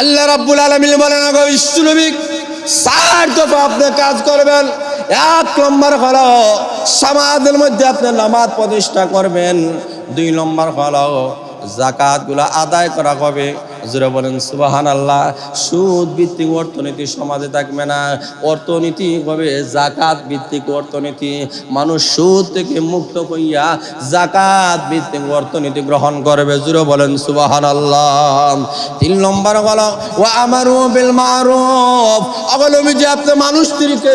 আল্লাহ রাব্বুল আলামিন বলেন, আগো ষাট দফা আপনি কাজ করবেন, এক নম্বর হলো সমাজের মধ্যে আপনি নামাজ প্রতিষ্ঠা করবেন, দুই নম্বর হলো জাকাতগুলা আদায় করা হবে জোরে বলেন সুবাহান আল্লাহ সুদ ভিত্তিক অর্থনীতি সমাজে থাকবে না। অর্থনীতি হবে জাকাত ভিত্তিক অর্থনীতি। মানুষ সুদ থেকে মুক্ত হইয়া জাকাত ভিত্তিক অর্থনীতি গ্রহণ করবে। জোরে বলেন সুবাহান আল্লাহ তিন নম্বর হলো ও আমার বিল মারুফ। অবলম্বী যে আপনি মানুষদেরকে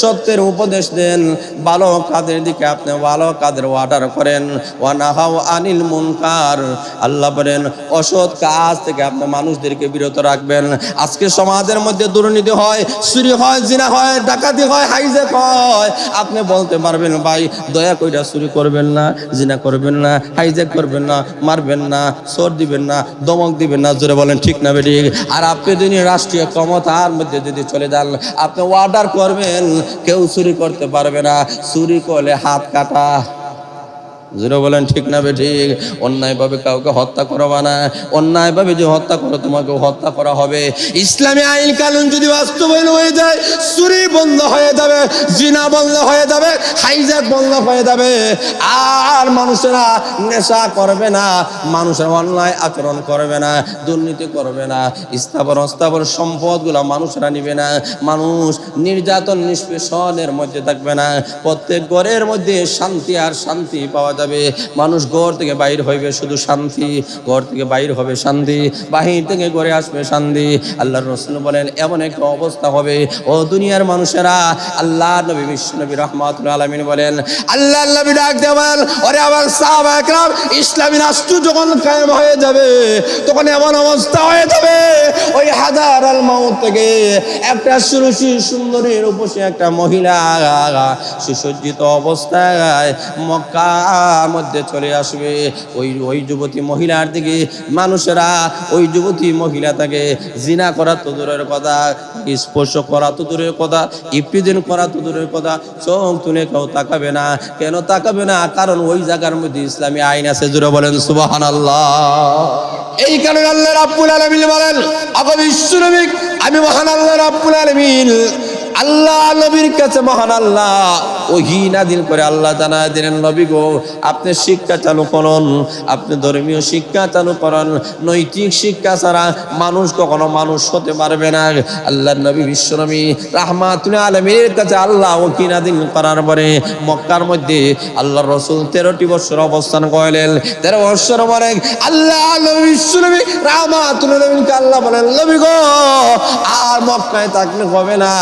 সত্যের উপদেশ দেন, ভালো কাদের দিকে আপনি ভালো কাদের অর্ডার করেন। ও নাহাও আনিল মুনকার। আল্লাহ বলেন, অসৎ কাজ থেকে আপনি মানুষদেরকে বিরত রাখবেন। আজকে সমাজের মধ্যে দুর্নীতি হয়, চুরি হয়, জিনা হয়, ডাকাতি হয় হাইজেক হয়। আপনি বলতে পারবেন, ভাই, দয়া কইরা চুরি করবেন না, জিনা করবেন না হাইজেক করবেন না, মারবেন না, চোর দিবেন না, দমক দিবেন না। জোরে বলেন, ঠিক না বেটি? আর আপনি যদি রাষ্ট্রীয় ক্ষমতার মধ্যে যদি চলে যান, আপনি অর্ডার করবেন, কেউ চুরি করতে পারবে না। চুরি করলে হাত কাটা। জিরো বলেন, ঠিক না ঠিক? অন্যায়ভাবে কাউকে হত্যা করবা না। অন্যায়ভাবে যে হত্যা করো তোমাকে হত্যা করা হবে। ইসলামী আইন কানুন যদি বাস্তবায়ন হয়ে যায়, চুরি বন্ধ হয়ে যাবে, জিনা বন্ধ হয়ে যাবে, হাইজ্যাক বন্ধ হয়ে যাবে। আর মানুষেরা নেশা করবে না, মানুষের অন্যায় আচরণ করবে না, দুর্নীতি করবে না, স্থাবর অস্থাবর সম্পদগুলো মানুষরা নিবে না। মানুষ নির্যাতন, নিষ্পেষণের মধ্যে থাকবে না। প্রত্যেক ঘরের মধ্যে শান্তি আর শান্তি পাওয়া যাবে মানুষ ঘর থেকে বাইর হইবে শুধু শান্তি। ঘর থেকে বাইর হবে শান্তি। বাহির থেকে ঘরে আসবে শান্তি। আল্লাহর রসুল বলেন, এমন একটা অবস্থা হবে। ও দুনিয়ার মানুষেরা আল্লাহ নবী, বিশ্ব নবী রহমাতুল আলমিন বলেন আল্লাহ নবী ডাক দেবেন ওরে আমার সাহাবা একরাম, ইসলামী রাষ্ট্র যখন কায়েম হয়ে যাবে, তখন এমন অবস্থা হয়ে যাবে। ওই হাজার আল মাউত থেকে একটা সুরুচি সুন্দরীর উপসে একটা মহিলা সুসজ্জিত অবস্থায় মক্কার মধ্যে চলে আসবে। ওই ওই যুবতী মহিলার দিকে মানুষেরা, ওই যুবতী মহিলা তাকে জিনা করা তো দূরের কথা স্পর্শ করা তো দূরের কথা, ইফতিদিন করা তো দূরের কথা, চোখ তুলে কেউ তাকাবে না। কেন তাকাবে না? কারণ ওই জায়গার মধ্যে ইসলামী আইন আছে জুড়ে বলেন সুবাহান আল্লাহ এই কারণে আল্লাহ রাব্বুল আলামিন বলেন আগো বিশ্বনবী, আমি মহান আল্লাহ রাব্বুল আলামিন, আল্লাহ নবীর কাছে মহান আল্লাহ। ওহি নাদিল করে আল্লাহ জানা দিলেন, নবী গো, আপনি শিক্ষা চালু করুন, আপনি ধর্মীয় শিক্ষা চালু করুন। নৈতিক শিক্ষা ছাড়া মানুষ কখনো মানুষ হতে পারবে না। আল্লাহ নবী বিশ্বনবী রাহমাতুল আলমীর কাছে আল্লাহ ওহি নাদিল করার পরে মক্কার মধ্যে আল্লাহ রসুল তেরোটি বছর অবস্থান করলেন। তেরো বছর পরে আল্লাহ নবী বিশ্বনবী রাহমাতুল আলমীকে আল্লাহ বলেন, নবী গো, আর মক্কায় থাকলে হবে না।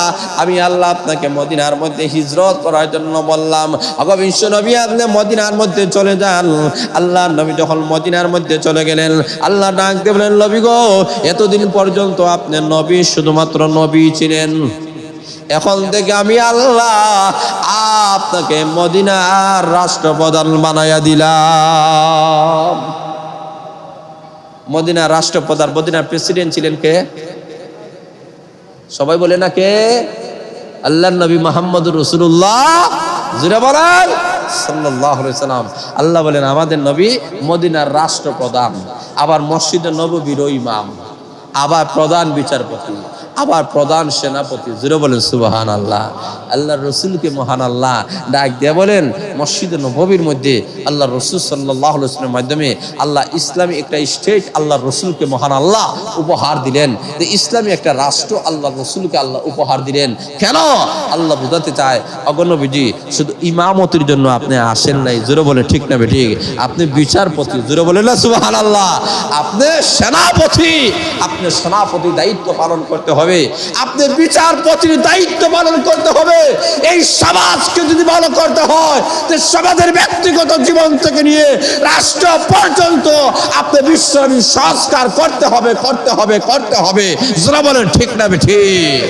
আমি আল্লাহ আপনাকে মদিনার মধ্যে হিজরত করার জন্য বললাম আগো বিশ্ব নবী আপনি মদিনার মধ্যে চলে যান। আল্লাহ নবী যখন মদিনার মধ্যে চলে গেলেন, আল্লাহ ডাক দিয়ে বলেন নবী গো, এতদিন পর্যন্ত আপনি নবী, শুধুমাত্র নবী ছিলেন। এখন থেকে আমি আল্লাহ আপনাকে মদিনার রাষ্ট্রপ্রধান বানাইয়া দিলাম। মদিনার রাষ্ট্রপ্রধান, মদিনার প্রেসিডেন্ট ছিলেন কে? সবাই বলে না কে? আল্লাহ নবী মোহাম্মদ রসুল্লাহ জুড়ে বলেন সাল্লাম। আল্লাহ বলেন, আমাদের নবী মদিনার রাষ্ট্রপ্রধান, আবার মসজিদে নববীর ইমাম, আবার প্রধান বিচারপতি। আবার প্রধান সেনাপতি জুড়ে বলেন সুবাহান আল্লাহ আল্লাহ রসুলকে মহান আল্লাহ ডাক দিয়ে বলেন, মসজিদ নববীর মধ্যে আল্লাহ রসুল সাল্লাহ রসুলের মাধ্যমে আল্লাহ ইসলামী একটা স্টেট আল্লাহ রসুলকে মহান আল্লাহ উপহার দিলেন। যে ইসলামী একটা রাষ্ট্র আল্লাহ রসুলকে আল্লাহ উপহার দিলেন। কেন? আল্লাহ বোঝাতে চায় অগণবিজি শুধু ইমামতির জন্য আপনি আসেন নাই, জোরে বলে ঠিক না ঠিক আপনি বিচারপতি, জোরে বলেন না সুবাহান আল্লাহ আপনি সেনাপতি আপনি সেনাপতি দায়িত্ব পালন করতে হবে। আপনি বিচারপতির দায়িত্ব পালন করতে হবে। এই সমাজকে যদি ভালো করতে হয়, তো সমাজের ব্যক্তিগত জীবন থেকে নিয়ে রাষ্ট্র পর্যন্ত আপনি বিশ্ববী সংস্কার করতে হবে করতে হবে করতে হবে। যারা বলেন, ঠিক না ঠিক?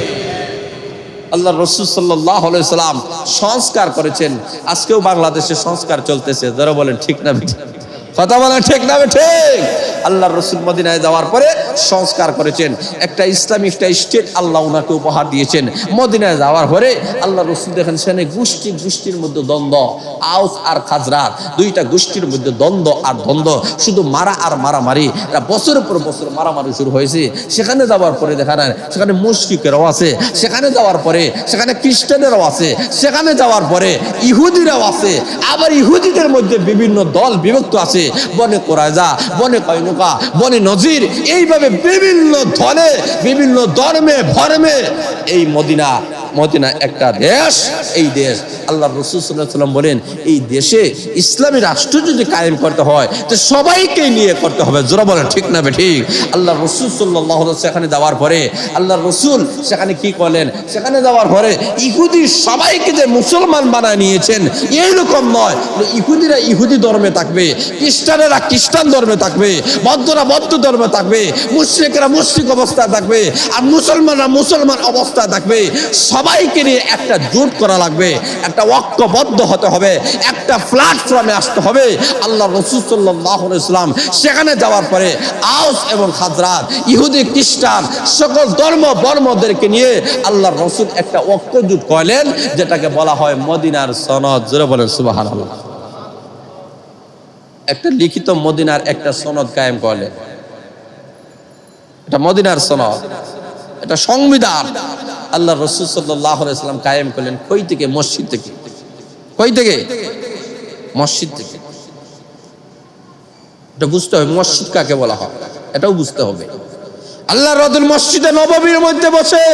আল্লাহ রসুল সাল্লাহ সাল্লাম সংস্কার করেছেন। আজকেও বাংলাদেশে সংস্কার চলতেছে। যারা বলেন, ঠিক না কথা বলে ঠিক না ঠিক? আল্লাহর রসুল মদিনায় যাওয়ার পরে সংস্কার করেছেন। একটা ইসলামিক একটা স্টেট আল্লাহ ওনাকে উপহার দিয়েছেন। মদিনায় যাওয়ার পরে আল্লাহ রসুল দেখেন সেখানে গোষ্ঠী, গোষ্ঠীর মধ্যে দ্বন্দ্ব আউস আর খাজরাত। দুইটা গোষ্ঠীর মধ্যে দ্বন্দ্ব আর দ্বন্দ্ব। শুধু মারা আর মারামারি। এরা বছরের পর বছর মারামারি শুরু হয়েছে। সেখানে যাওয়ার পরে দেখা যায়, সেখানে মুশরিকেরাও আছে। সেখানে যাওয়ার পরে, সেখানে খ্রিস্টানেরাও আছে। সেখানে যাওয়ার পরে ইহুদিরাও আছে। আবার ইহুদিদের মধ্যে বিভিন্ন দল বিভক্ত আছে। বনে কোরাজা বনে কয়নুকা বনে নজির এইভাবে বিভিন্ন ধনে বিভিন্ন ধর্মে ধর্মে এই মদিনা মদিনা একটা দেশ, এই দেশ। আল্লাহ রসুল সাল্লাম বলেন, এই দেশে ইসলামী রাষ্ট্র যদি কায়েম করতে হয়, তো সবাইকে নিয়ে করতে হবে। জোরা বলেন, ঠিক না ঠিক? আল্লাহ রসুল সাল্লাহ সেখানে যাওয়ার পরে, আল্লাহ রসুল সেখানে কি করলেন? সেখানে যাওয়ার পরে ইহুদি সবাইকে যে মুসলমান বানায় নিয়েছেন, এইরকম নয়। ইহুদিরা ইহুদি ধর্মে থাকবে, খ্রিস্টানেরা খ্রিস্টান ধর্মে থাকবে, বদ্ধরা বৌদ্ধ ধর্মে থাকবে, মুশ্রিকরা মুশ্রিক অবস্থায় থাকবে, আর মুসলমানরা মুসলমান অবস্থায় থাকবে। সবাইকে নিয়ে একটা জোট করা লাগবে, একটা ঐক্যবদ্ধ হতে হবে, একটা প্ল্যাটফর্মে আসতে হবে। আল্লাহ রসুল সাল্লাহ ইসলাম সেখানে যাওয়ার পরে আউস এবং খাজরাত, ইহুদি, খ্রিস্টান, সকল ধর্ম বর্মদেরকে নিয়ে আল্লাহ রসুল একটা ঐক্য জোট করলেন, যেটাকে বলা হয় মদিনার সনদ। জোরে বলেন সুবাহ একটা লিখিত মদিনার একটা সনদ কায়েম করলেন। এটা মদিনার সনদ। এটা সংবিধান। আল্লাহ রসুল সাল্লাহ কায়েম করলেন, কই থেকে? মসজিদ থেকে। কই থেকে? মসজিদ থেকে। এটা বুঝতে হবে, মসজিদ কাকে বলা হয়? এটাও বুঝতে হবে। আল্লাহ রদুল মসজিদে নববীর মধ্যে বসে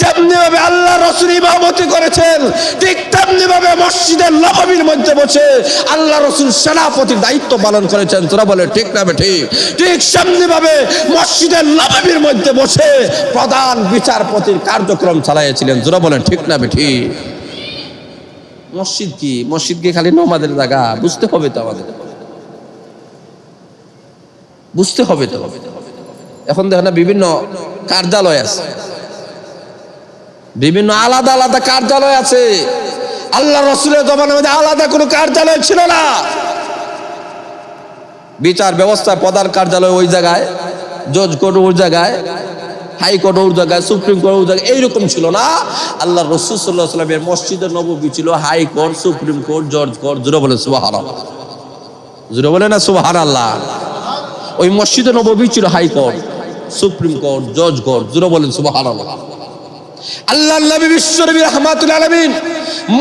যেমনি ভাবে আল্লাহ রসুল ইমামতি করেছেন, ঠিক তেমনি ভাবে মসজিদের নববীর মধ্যে বসে আল্লাহ রসুল সেনাপতির দায়িত্ব পালন করেছেন। তোরা বলে, ঠিক না ঠিক। ঠিক সেমনি ভাবে মসজিদের নববীর মধ্যে বসে প্রধান বিচারপতির কার্যক্রম চালাইয়াছিলেন। তোরা বলেন ঠিক না ঠিক। মসজিদ কি? মসজিদ কি খালি নমাদের জায়গা? বুঝতে হবে তো আমাদের। বুঝতে হবে তো। এখন দেখেন বিভিন্ন কার্যালয় আছে। বিভিন্ন আলাদা আলাদা কার্যালয় আছে। আল্লাহ রসুলের জমানের মধ্যে আলাদা কোনো কার্যালয় ছিল না। বিচার ব্যবস্থা প্রধান কার্যালয় ওই জায়গায়, জজ কোর্ট ওই জায়গায় হাইকোর্ট ওর জায়গায়, সুপ্রিম কোর্ট ওর জায়গায়, এইরকম ছিল না। আল্লাহ রসুল মসজিদের নবী ছিল হাইকোর্ট সুপ্রিম কোর্ট, জজ কোর্ট জুড়ে বলে সুবাহার জুড়ে বলে না সুবাহার আল্লাহ ওই মসজিদে নবী ছিল হাইকোর্ট সুপ্রিম কোর্ট জজ কোর্ট জুড়ে বলেন সুবাহ আল্লাহ নবী বিশ্বনবী রহমাতুল আলমিন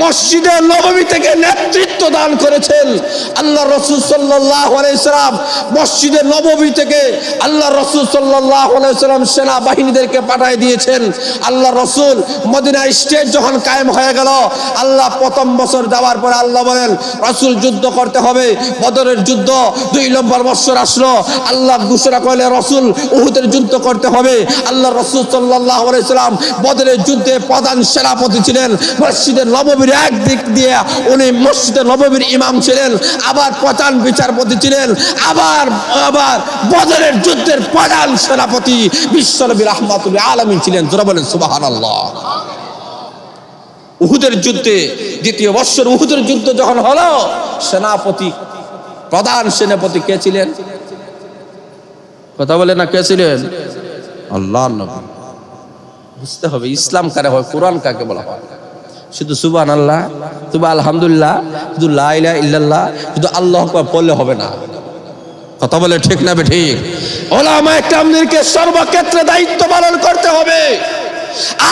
মসজিদে নবমী থেকে নেতৃত্ব দান করেছেন আল্লাহ রসুল সাল্লাহ আলাইসালাম মসজিদে নবমী থেকে আল্লাহ রসুল সাল্লাহ আলাইসালাম সেনা বাহিনীদেরকে পাঠিয়ে দিয়েছেন। আল্লাহ রসুল মদিনা স্টেজ যখন কায়েম হয়ে গেল, আল্লাহ প্রথম বছর যাওয়ার পরে আল্লাহ বলেন, রসুল, যুদ্ধ করতে হবে। বদরের যুদ্ধ দুই নম্বর বছর আসলো। আল্লাহ ঘোষণা করলে রসুল, উহুদের যুদ্ধ করতে হবে। আল্লাহ রসুল সাল্লাহ আলাইসালাম বদরের যুদ্ধে প্রধান সেনাপতি ছিলেন। মসজিদের নববীর একদিক দিয়ে উনি মসজিদের নববীর ইমাম ছিলেন, আবার প্রধান বিচারপতি ছিলেন, আবার আবার বদরের যুদ্ধের প্রধান সেনাপতি বিশ্বনবী রহমাতুল্লাহ আলমী ছিলেন তোরা বলেন সুবাহান আল্লাহ উহুদের যুদ্ধে, দ্বিতীয় বৎসর উহুদের যুদ্ধ যখন হলো, সেনাপতি, প্রধান সেনাপতি কে ছিলেন? কথা বলে না কে ছিলেন? আল্লাহ বুঝতে হবে, ইসলাম কারে হয়, কোরআন কাকে বলা হয়? শুধু সুবান আল্লাহ শুধু আলহামদুলিল্লাহ, শুধু লাইলা ইল্লাল্লাহ, শুধু আল্লাহ পড়লে হবে না। কথা বলে ঠিক না ঠিক ওলামা একরামদেরকে সর্বক্ষেত্রে দায়িত্ব পালন করতে হবে।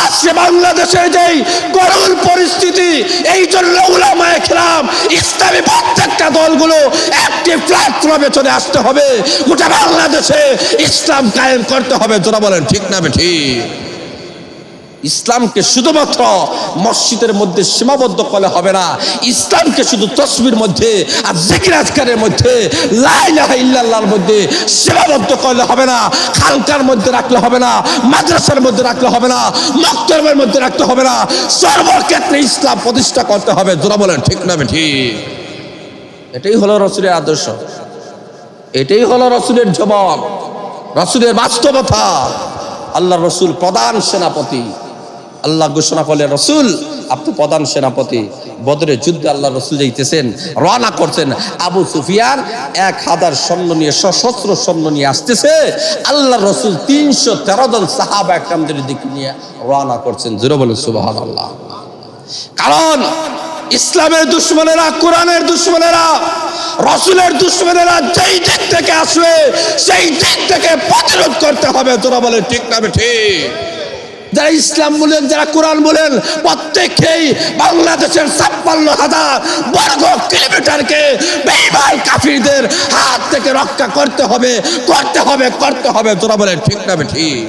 আজকে বাংলাদেশের যেই করুণ পরিস্থিতি এই জন্য উলামা একরাম ইসলামী প্রত্যেকটা দলগুলো একটি প্ল্যাটফর্মে চলে আসতে হবে। গোটা বাংলাদেশে ইসলাম কায়েম করতে হবে। তোরা বলেন, ঠিক না ঠিক ইসলামকে শুধুমাত্র মসজিদের মধ্যে সীমাবদ্ধ করলে হবে না। ইসলামকে শুধু তসবির মধ্যে আর জিকির আজকারের মধ্যে লাইলাহ ইল্লাল্লাহর মধ্যে সীমাবদ্ধ করলে হবে না। খানকার মধ্যে রাখলে হবে না, মাদ্রাসার মধ্যে রাখলে হবে না, মক্তবের মধ্যে রাখতে হবে না। সর্বক্ষেত্রে ইসলাম প্রতিষ্ঠা করতে হবে। জোরা বলেন, ঠিক না ঠিক এটাই হলো রসুলের আদর্শ। এটাই হলো রসুলের জবাব। রসুলের বাস্তবতা। আল্লাহ রসুল প্রধান সেনাপতি। আল্লাহ ঘোষণা করলেন রসুল, আপনি প্রধান সেনাপতি। বদরের যুদ্ধে আল্লাহ রসুল যাইতেছেন, রওনা করছেন। আবু সুফিয়ান এক হাজার সৈন্য নিয়ে, সশস্ত্র সৈন্য নিয়ে আসতেছে। আল্লাহ রসুল তিনশো তেরো জন সাহাবা একরামদের দিকে নিয়ে রওনা করছেন। জুড়ে বলেন সুবাহ আল্লাহ কারণ ইসলামের দুশ্মনেরা, কোরআনের দুশ্মনেরা, রসুলের দুশ্মনেরা যেই দিক থেকে আসবে, সেই দিক থেকে প্রতিরোধ করতে হবে। তোরা বলে ঠিক না ঠিক? যারা ইসলাম বলেন, যারা কোরআন বলেন, প্রত্যেককেই বাংলাদেশের ছাপ্পান্ন হাজার বর্গ কিলোমিটারকে বেইমান কাফিরদের হাত থেকে রক্ষা করতে হবে করতে হবে করতে হবে। তোরা বলেন, ঠিক না ঠিক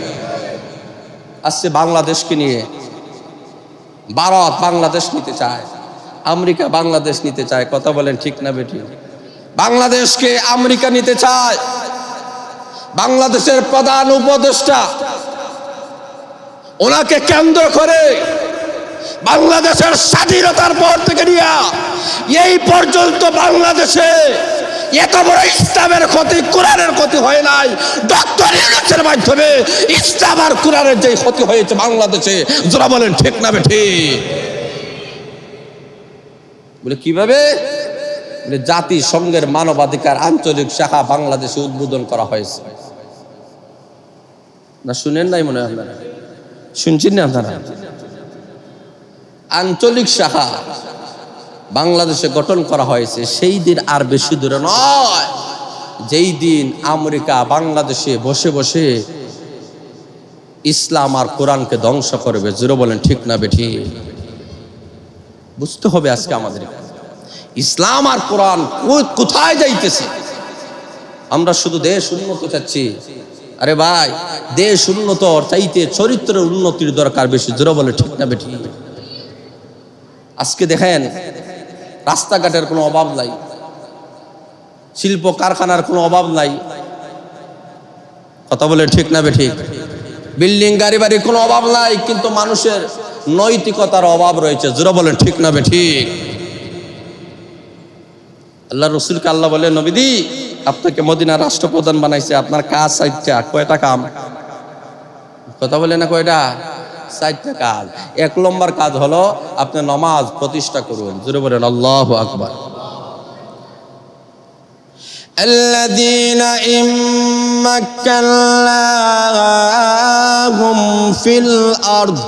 আসছে বাংলাদেশকে নিয়ে। ভারত বাংলাদেশ নিতে চায়, আমেরিকা বাংলাদেশ নিতে চায়, কথা বলেন, ঠিক না বেটি বাংলাদেশকে আমেরিকা নিতে চায়। বাংলাদেশের প্রধান উপদেষ্টা ওনাকে কেন্দ্র করে বাংলাদেশের স্বাধীনতার পর থেকে নিয়ে এই পর্যন্ত বাংলাদেশে এত বড় ইসলামের ক্ষতি, কোরআনের ক্ষতি হয় নাই। ডক্টর মাধ্যমে ইসলাম আর কোরআনের যে ক্ষতি হয়েছে বাংলাদেশে যারা বলেন, ঠিক না ঠিক? বলে, কীভাবে? জাতিসংঘের মানবাধিকার আঞ্চলিক শাখা বাংলাদেশে উদ্বোধন করা হয়েছে। না শুনেন নাই মনে হয় শুনছেন না আপনারা? আঞ্চলিক শাখা বাংলাদেশে গঠন করা হয়েছে, সেই দিন আর বেশি দূরে নয়। যেই দিন আমেরিকা বাংলাদেশে বসে বসে ইসলাম আর কোরআনকে ধ্বংস করবে জুড়ে বলেন ঠিক না বেঠি? বুঝতে হবে আজকে আমাদের। ইসলাম আর কোরআন কোথায় যাইতেছে? আমরা শুধু দেশ উন্নত চাচ্ছি। আরে ভাই, দেশ উন্নত চাইতে চরিত্রের উন্নতির দরকার বেশি। জোরে বলে ঠিক না বেঠি আজকে দেখেন, রাস্তাঘাটের কোনো অভাব নাই। শিল্প কারখানার কোনো অভাব নাই। কথা বলে ঠিক না বেঠিক? বিল্ডিং গাড়ি বাড়ির কোনো অভাব নাই, কিন্তু মানুষের নৈতিকতার অভাব রয়েছে। জোরে বলেন ঠিক না বেঠিক? আল্লাহ রসুলকে আল্লাহ বলে, নবীদি আপনাকে মদিনার রাষ্ট্রপ্রধান বানাইছে আপনার কাজ সাইটটা কয়টা কাম কথা বলে না কয়টা চারটা কাজ এক নম্বর কাজ হলো আপনি নমাজ প্রতিষ্ঠা করুন জোরে বলেন আল্লাহ আকবার الذين إن مكناهم في الأرض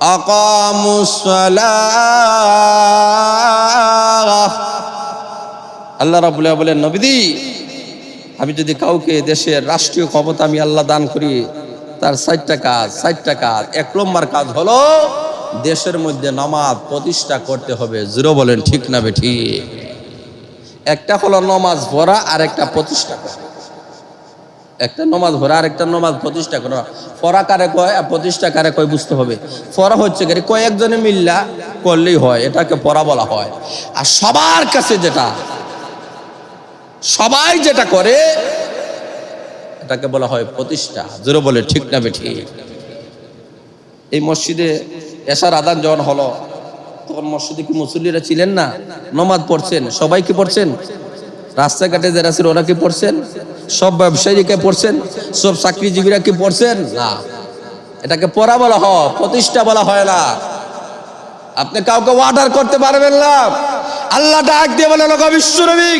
أقاموا الصلاة আল্লাহ রাবুল্লাহ বলেন নবীদি আমি যদি কাউকে দেশের রাষ্ট্রীয় ক্ষমতা আমি আল্লাহ দান করি, তার ষাটটা কাজ ষাটটা কাজ, এক নম্বর কাজ হলো দেশের মধ্যে নামাজ প্রতিষ্ঠা করতে হবে। জিরো বলেন, ঠিক না বেঠি? একটা হলো নমাজ ভরা আর একটা প্রতিষ্ঠা করা। একটা নমাজ ভরা আর একটা নমাজ প্রতিষ্ঠা করা। ফরা কারে কয় আর প্রতিষ্ঠা কারে কয় বুঝতে হবে। ফরা হচ্ছে কি কয়েকজনে মিল্লা করলেই হয়, এটাকে পড়া বলা হয়। আর সবার কাছে যেটা সবাই যেটা করে, এটাকে বলা হয় প্রতিষ্ঠা। জোরে বলে, ঠিক না বেঠি? এই মসজিদে এসার আদান যখন হলো, তখন মসজিদে কি মুসল্লিরা ছিলেন না? নমাজ পড়ছেন? সবাই কি পড়ছেন? রাস্তাঘাটে যারা ছিল, ওরা কি পড়ছেন? সব ব্যবসায়ীকে পড়ছেন? সব চাকরিজীবীরা কি পড়ছেন? না। এটাকে পড়া বলা হয়, প্রতিষ্ঠা বলা হয় না। আপনি কাউকে অর্ডার করতে পারবেন না। আল্লাহ ডাক দিয়ে বলেন বিশ্বনবী,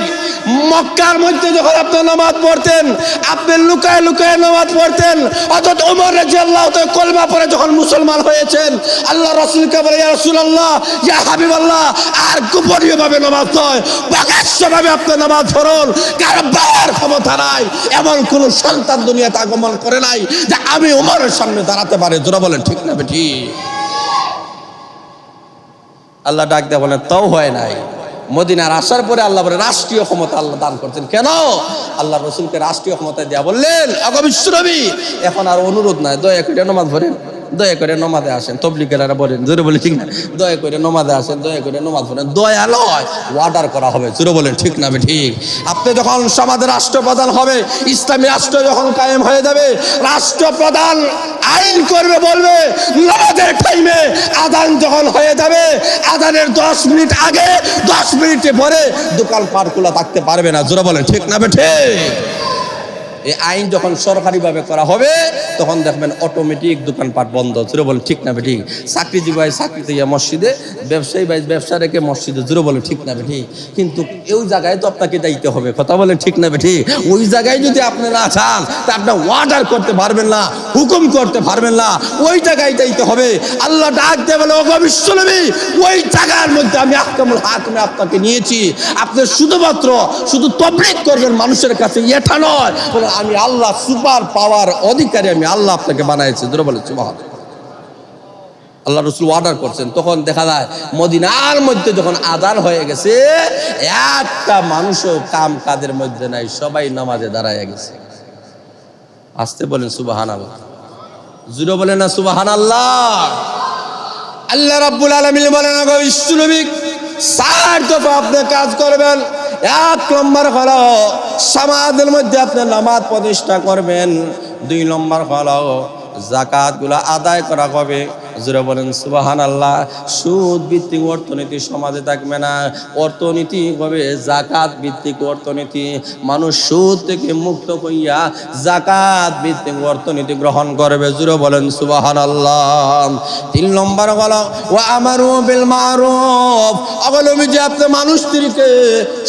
মক্কার মধ্যে যখন আপনি নামাজ পড়তেন, আপনি লুকায় লুকায় নামাজ পড়তেন অথচ ওমর রাজি আল্লাহ কলমা পরে যখন মুসলমান হয়েছেন, আল্লাহ রসুলকে বলে, ইয়া রসুল আল্লাহ ইয়া হাবিব আল্লাহ আর গোপনীয় ভাবে নামাজ নয়, প্রকাশ্যভাবে আপনি নামাজ পড়ুন কারণ বাবার ক্ষমতা নাই, এমন কোন সন্তান দুনিয়াতে আগমন করে নাই যে আমি ওমরের সামনে দাঁড়াতে পারে। তোরা বলেন, ঠিক না বেঠি আল্লাহ ডাক দেয়া বলেন তাও হয় নাই। মদিনার আসার পরে আল্লাহ বলে, রাষ্ট্রীয় ক্ষমতা আল্লাহ দান করছেন। কেন? আল্লাহ রসুলকে রাষ্ট্রীয় ক্ষমতা দেওয়া বললেন এখন আর অনুরোধ নাই, দয়া করে নমাজ ভরেন দয়া করে নমাজে আসেন তবলিকেরা বলেন, জোরে বলে ঠিক না? দয়া করে নমাজে আসেন, দয়া করে নমাজ পড়েন। দয়া নয় অর্ডার করা হবে, জোরে বলেন, ঠিক না, ঠিক? আপনি যখন সমাজের রাষ্ট্রপ্রধান হবে, ইসলামী রাষ্ট্র যখন কায়েম হয়ে যাবে, রাষ্ট্রপ্রধান আইন করবে, বলবে, নামাজের টাইমে আদান যখন হয়ে যাবে, আদানের দশ মিনিট আগে, দশ মিনিটে পরে দোকান পাট খোলা থাকতে পারবে না, জোরে বলেন, ঠিক না, ঠিক? এই আইন যখন সরকারিভাবে করা হবে, তখন দেখবেন অটোমেটিক দোকানপাট বন্ধ। জুড়ে বলে ঠিক না ঠিক? চাকরিজীবী ভাই চাকরিতে গিয়ে মসজিদে, ব্যবসায়ী ভাই ব্যবসা রেখে মসজিদে জুড়ে বলে ঠিক না ঠিক? কিন্তু ওই জায়গায় তো আপনাকে যাইতে হবে, কথা বলেন, ঠিক না ঠিক? ওই জায়গায় যদি আপনি না চান, তা আপনি ওয়ার্ডার করতে পারবেন না, হুকুম করতে পারবেন না, ওই জায়গায় যাইতে হবে। আল্লাহ ডাক দিয়ে বলে, ওগো বিশ্বনবী, ওই জায়গার মধ্যে আমি আহকামুল হাকিমে আপনাকে নিয়েছি। আপনি শুধুমাত্র, শুধু তবলিক করবেন মানুষের কাছে, এটা নয়। আমি আল্লাহ সুপার পাওয়ার অধিকারী, আমি আল্লাহ আপনাকে বানাইছি। ধরে বলে সুবহান। আল্লাহ রসুল অর্ডার করছেন, তখন দেখা যায় মদিনার মধ্যে যখন আদান হয়ে গেছে, একটা মানুষও কাম কাদের মধ্যে নাই, সবাই নামাজে দাঁড়ায় গেছে। আসতে বলেন সুবাহান আল্লাহ জুড়ে বলেন না সুবাহান আল্লাহ আল্লাহ রাব্বুল আলামিন বলেন বিশ্বনবী চার দফা আপনি কাজ করবেন এক নম্বর হলো, সমাজের মধ্যে আপনি নামাজ প্রতিষ্ঠা করবেন। দুই নম্বর হলো জাকাতগুলা আদায় করা হবে। জুড়ে বলেন সুবাহান আল্লাহ সুদ ভিত্তিক অর্থনীতি সমাজে থাকবে না। অর্থনীতি হবে জাকাত ভিত্তিক অর্থনীতি। মানুষ সুদ থেকে মুক্ত হইয়া জাকাত ভিত্তিক অর্থনীতি গ্রহণ করবে। জুড়ে বলেন সুবাহান আল্লাহ তিন নম্বর হলো ও আমারও বিল মারুফ। অবলম্বী যে আপনি মানুষদেরকে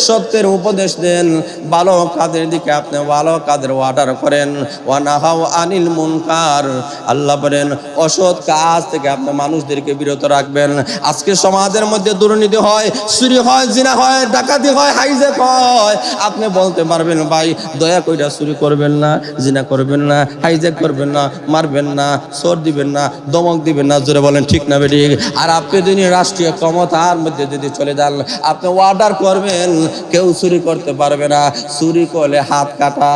সত্যের উপদেশ দেন, ভালো কাদের দিকে আপনি ভালো কাজের অর্ডার করেন। ও নাহাও আনিল মুনকার। আল্লাহ বলেন, অসৎ কাজ থেকে আপনি মানুষদেরকে বিরত রাখবেন। আজকে সমাজের মধ্যে দুর্নীতি হয়, চুরি হয়, জিনা হয়, ডাকাতি হয় হাইজেক হয়। আপনি বলতে পারবেন, ভাই, দয়া কইরা চুরি করবেন না, জিনা করবেন না হাইজেক করবেন না, মারবেন না, চোর দিবেন না, দমক দিবেন না। জোরে বলেন, ঠিক না বেঠিক? আর আপনি যদি রাষ্ট্রীয় ক্ষমতার মধ্যে যদি চলে যান, আপনি অর্ডার করবেন, কেউ চুরি করতে পারবে না। চুরি করলে হাত কাটা।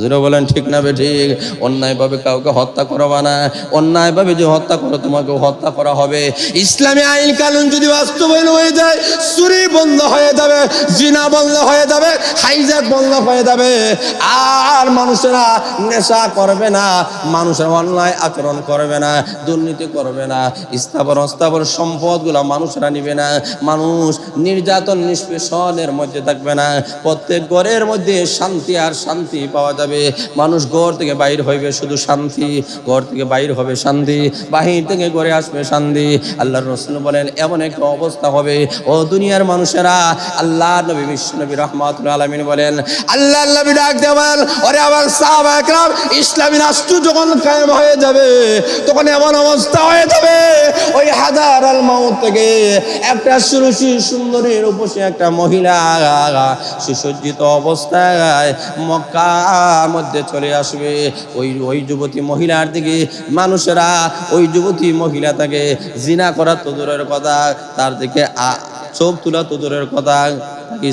জিরো বলেন, ঠিক না বে, ঠিক। অন্যায়ভাবে কাউকে হত্যা করবা না। অন্যায়ভাবে যে হত্যা করো তোমাকে হত্যা করা হবে। ইসলামী আইন কানুন যদি বাস্তবায়ন হয়ে যায়, চুরি বন্ধ হয়ে যাবে, জিনা বন্ধ হয়ে যাবে, হাইজ্যাক বন্ধ হয়ে যাবে। আর মানুষেরা নেশা করবে না, মানুষের অন্যায় আচরণ করবে না, দুর্নীতি করবে না। স্থাবর, অস্থাবর সম্পদগুলো মানুষরা নিবে না। মানুষ নির্যাতন, নিষ্পেষণের মধ্যে থাকবে না। প্রত্যেক ঘরের মধ্যে শান্তি আর শান্তি পাওয়া যাবে। মানুষ ঘর থেকে বাইর হইবে শুধু শান্তি। ঘর থেকে বাইর হবে শান্তি। বাহির থেকে ঘরে আসবে শান্তি। আল্লাহ রসুল বলেন, এমন একটা অবস্থা হবে। ও দুনিয়ার মানুষেরা আল্লাহ নবী, বিশ্ব নবী রহমাতুল আলমিন বলেন আল্লাহ নবী ডাক দেবেন ওরে আমার সাহাবা ইসলামী রাষ্ট্র যখন কায়েম হয়ে যাবে, তখন এমন অবস্থা হয়ে যাবে। ওই হাজার আল মাউত থেকে একটা সুরুষি সুন্দরীর উপসে একটা মহিলা সুসজ্জিত অবস্থায় মক্কার মধ্যে চলে আসবে। ওই ওই যুবতী মহিলার দিকে মানুষেরা, ওই যুবতী মহিলা তাকে জিনা করা তো দূরের কথা, তার দিকে চোখ তোলা তো দূরের কথা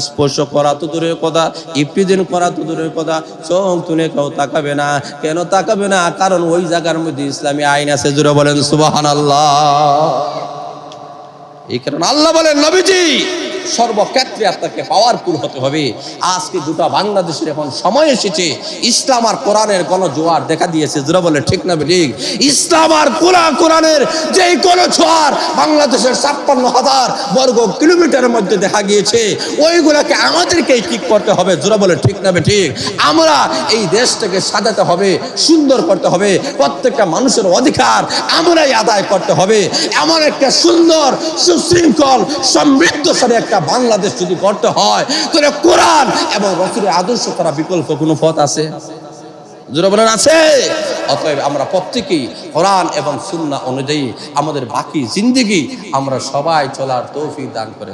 স্পর্শ করা তো দূরের কথা, ইফতিদিন করা তো দূরের কথা, চোখ তুলে কেউ তাকাবে না। কেন তাকাবে না? কারণ ওই জায়গার মধ্যে ইসলামী আইন আছে জুড়ে বলেন সুবাহান আল্লাহ এই কারণে আল্লাহ বলেন, নবীজি সর্বক্ষেত্রে আপনাকে পাওয়ারফুল হতে হবে। আজকে দুটা বাংলাদেশের এখন সময় এসেছে। ইসলাম আর কোরআনের গণজোয়ার দেখা দিয়েছে যারা বলে ঠিক না ঠিক? ইসলাম আর কোরআন কোরআনের যে কোনো জোয়ার বাংলাদেশের ছাপ্পান্ন হাজার বর্গ কিলোমিটারের মধ্যে দেখা গিয়েছে, ওইগুলোকে আমাদেরকেই ঠিক করতে হবে, জোরা বলে ঠিক না ঠিক? আমরা এই দেশটাকে সাজাতে হবে, সুন্দর করতে হবে, প্রত্যেকটা মানুষের অধিকার আমরাই আদায় করতে হবে। এমন একটা সুন্দর, সুশৃঙ্খল, সমৃদ্ধশালী একটা বাংলাদেশ যদি করতে হয়, তাহলে কোরআন এবং রসুলের আদর্শ করা বিকল্প কোনো পথ আছে? জোরে বলেন, আছে। অতএব আমরা প্রত্যেকেই কোরআন এবং সুন্না অনুযায়ী আমাদের বাকি জিন্দিগি আমরা সবাই চলার তৌফিক দান করে